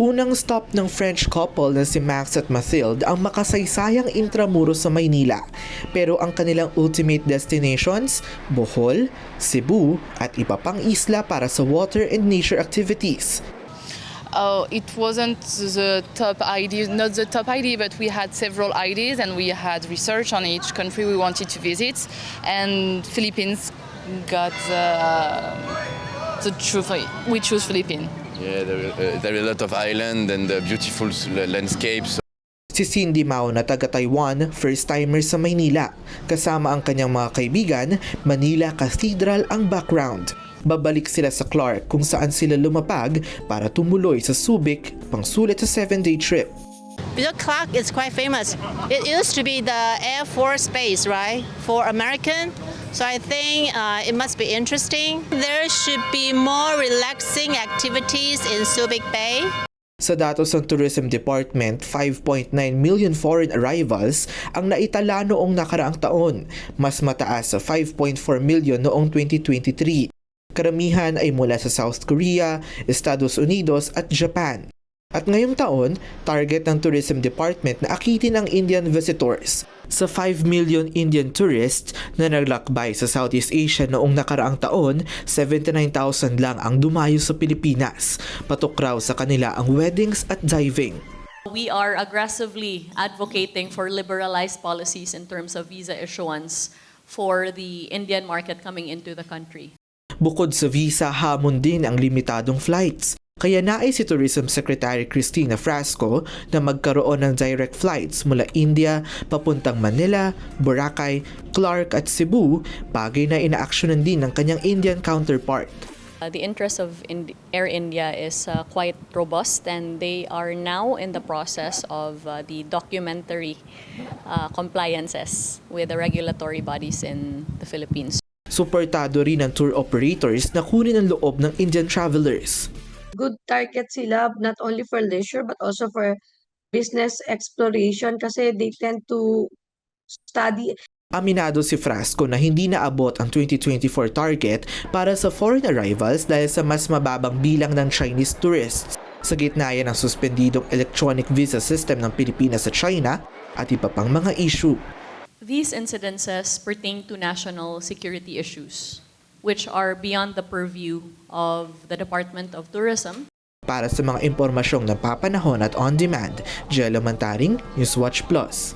Unang stop ng French couple na si Max at Mathilde ang makasaysayang intramuros sa Maynila. Pero ang kanilang ultimate destinations, Bohol, Cebu at iba pang isla para sa water and nature activities. Oh, it wasn't the top idea, not the top idea, but we had several ideas and we had research on each country we wanted to visit. And Philippines got the, the truth. We chose Philippines. Yeah, there, uh, there are a lot of island and uh, beautiful landscapes. Si Cindy Mao na taga Taiwan, first timer sa Maynila. Kasama ang kanyang mga kaibigan, Manila Cathedral ang background. Babalik sila sa Clark kung saan sila lumapag para tumuloy sa Subic pangsulit sa 7-day trip. Bill Clark is quite famous. It used to be the Air Force base, right, for American. So I think uh, it must be interesting. There should be more relaxing activities in Subic Bay. Sa datos ng Tourism Department, 5.9 million foreign arrivals ang naitala noong nakaraang taon, mas mataas sa 5.4 million noong 2023. Karamihan ay mula sa South Korea, Estados Unidos at Japan. At ngayong taon, target ng Tourism Department na akitin ang Indian visitors. Sa 5 million Indian tourists na naglakbay sa Southeast Asia noong nakaraang taon, 79,000 lang ang dumayo sa Pilipinas. Patok raw sa kanila ang weddings at diving. We are aggressively advocating for liberalized policies in terms of visa issuance for the Indian market coming into the country. Bukod sa visa, hamon din ang limitadong flights. Kaya nais si Tourism Secretary Cristina Frasco na magkaroon ng direct flights mula India papuntang Manila, Boracay, Clark at Cebu, bagay na inaaksyonan din ng kanyang Indian counterpart. Uh, the interest of Ind- Air India is uh, quite robust, and they are now in the process of uh, the documentary uh, compliances with the regulatory bodies in the Philippines. Suportado rin ng tour operators na kunin ang loob ng Indian travelers. Good target sila not only for leisure but also for business exploration kasi they tend to study Aminado si Frasco na hindi naabot ang 2024 target para sa foreign arrivals dahil sa mas mababang bilang ng Chinese tourists. Sa gitna yan ng suspendidong electronic visa system ng Pilipinas sa China at iba pang mga issue. These incidences pertain to national security issues, which are beyond the purview of the Department of Tourism Para sa mga impormasyong napapanahon at on-demand, Jello Mantaring, Newswatch Plus.